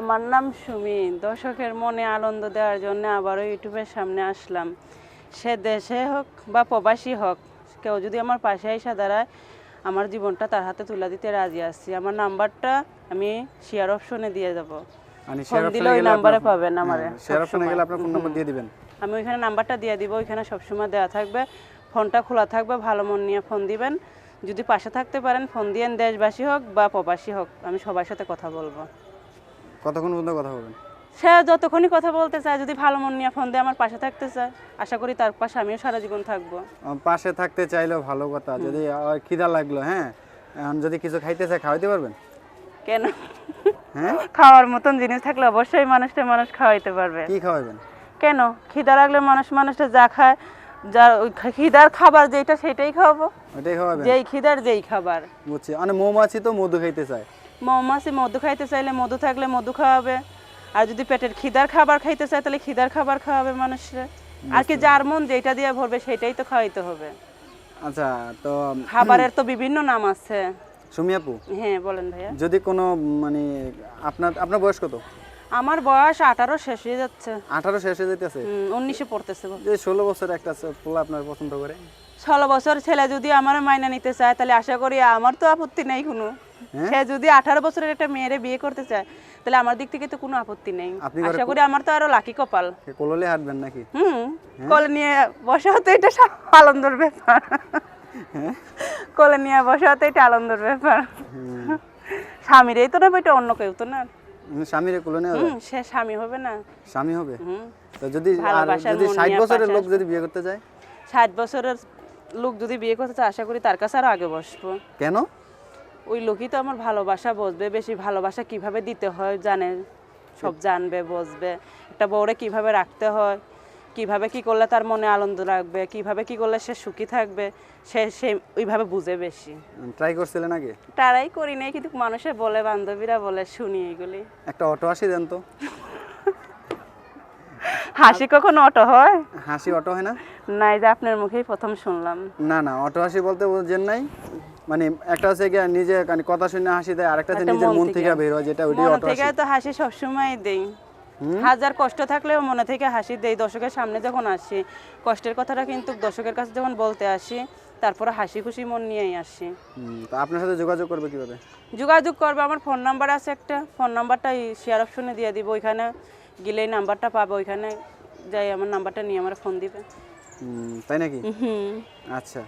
আমার নাম সুমি। দর্শকের মনে আনন্দ দেওয়ার জন্য আবারও ইউটিউবের সামনে আসলাম। সে দেশে হোক বা প্রবাসী হোক কেউ যদি আমার পাশে এসে দাঁড়ায় আমার জীবনটা তার হাতে তুলে দিতে রাজি আছি। আমার নাম্বারটা আমি শেয়ার অপশনে দিয়ে যাব মানে ফোন দিলে ওই নাম্বারে পাবেন আমারে শেয়ার অপশনে গেলে আপনার ফোন নাম্বার দিয়ে দিবেন। আমি ওইখানে নাম্বারটা দিয়ে দিব ওইখানে সবসময় দেওয়া থাকবে। ফোনটা খোলা থাকবে ভালো মন নিয়ে ফোন দিবেন। যদি পাশে থাকতে পারেন ফোন দিয়েন দেশবাসী হোক বা প্রবাসী হোক আমি সবার সাথে কথা বলব। কতক্ষণ পর্যন্ত কথা বলবেন? সে যতক্ষণই কথা বলতে চায় যদি ভালো মন নিয়ে ফোন দিয়ে আমার পাশে থাকতে চায়। আশা করি তার পাশে আমিও সারা জীবন থাকব। পাশে থাকতে চাইলেও ভালো কথা। যদি খিদা লাগল হ্যাঁ? এখন যদি কিছু খাইতে চায় খাওয়াইতে পারবেন? কেন? হ্যাঁ? খাওয়ার মতন জিনিস থাকলে অবশ্যই মানুষটা মানুষ খাওয়াইতে পারবে। কি খাওয়াইবেন কেন? খিদা লাগলে মানুষ মানুষটা যা খায় যার খিদার খাবার যেটা সেটাই খাওয়াবো। ওইটাই খাওয়াবেন? যেই খিদার যেই খাবার। বুঝছি। মানে মৌমাছি তো মধু খাইতে চায়। মৌমাছি মধু খাইতে চাইলে মধু থাকলে মধু খাওয়াবে। আর যদি পেটের খিদার খাবার খাইতে চায় তাহলে খিদার খাবার খাওয়াবে মানুষরা। আর কি যার মন যেটা দিয়ে ভরবে সেটাই তো খাওয়াইতে হবে। আচ্ছা তো খাবারের তো বিভিন্ন নাম আছে। সুমি আপু হ্যাঁ বলেন ভাইয়া। যদি কোনো মানে আপনার আপনার বয়স কত? আমার বয়স আঠারো শেষ হয়ে যাচ্ছে। আঠারো শেষ হয়ে যেতেছে উনিশে পড়তেছে যে ষোলো বছর একটা পোলা আপনার পছন্দ করে? ষোলো বছর ছেলে যদি আমার মাইনা নিতে চায় তাহলে আশা করি আমার তো আপত্তি নেই কোনো? সে যদি আঠারো বছরের একটা মেয়েরে বিয়ে করতে চায় তাহলে আমার দিক থেকে তো কোনো আপত্তি নেই। আশা করি আমার তো আরও লাকি কপাল। কোললে হাঁটবেন নাকি? হুম হ্যাঁ? কোলে নিয়ে বসা হতো এটা আনন্দের ব্যাপার। হ্যাঁ? কোলে নিয়ে বসা হতো এটা আনন্দের ব্যাপার। স্বামীরই তো না এটা অন্য কেউ তো না। স্বামীরে কোলে নেওয়া হুম সে স্বামী হবে না। স্বামী হবে? তো যদি যদি মন ষাট নিয়ে বছরের লোক যদি বিয়ে করতে যায় ষাট বছরের লোক যদি বিয়ে করতে চায় আশা করি তার কাছে আরও আগে বসবো। কেন? ওই লোকই তো আমার ভালোবাসা বসবে বেশি ভালোবাসা কীভাবে দিতে হয় জানে সব জানবে বসবে। একটা বউরে কীভাবে রাখতে হয় কীভাবে কি করলে তার মনে আনন্দ রাখবে কীভাবে কি করলে সে সুখী থাকবে সে সে ওইভাবে বুঝে বেশি। ট্রাই করছিলেন আগে? তারাই করি নাই কিন্তু মানুষে বলে বান্ধবীরা বলে শুনি এগুলি। একটা অটো আসি দেন তো। হাসি কখনো অটো হয়? হাসি অটো হয় না? নাই যে আপনার মুখেই প্রথম শুনলাম। না না অটো হাসি বলতে বোঝেন নাই। মানে একটা হচ্ছে গিয়ে নিজে মানে কথা শুনে হাসি দেয় আরেকটা হচ্ছে একটা নিজের মন থেকে। বের হয় যেটা ওইটাই অটো থেকে তো হাসি সবসময় দেই। হাজার কষ্ট থাকলেও মনে থেকে হাসি দেই দর্শকের সামনে যখন আসি কষ্টের কথাটা কিন্তু দর্শকের কাছে যখন বলতে আসি তারপরে হাসি খুশি মন নিয়েই আসি। তো আপনার সাথে যোগাযোগ করবে কীভাবে? যোগাযোগ করবে আমার ফোন নাম্বার আছে একটা ফোন নাম্বারটা শেয়ার অপশনে দিয়ে দিব ওইখানে গেলে নাম্বারটা পাবে ওইখানে যাই আমার নাম্বারটা নিয়ে আমার ফোন দিবে। তাই নাকি? হুম। আচ্ছা।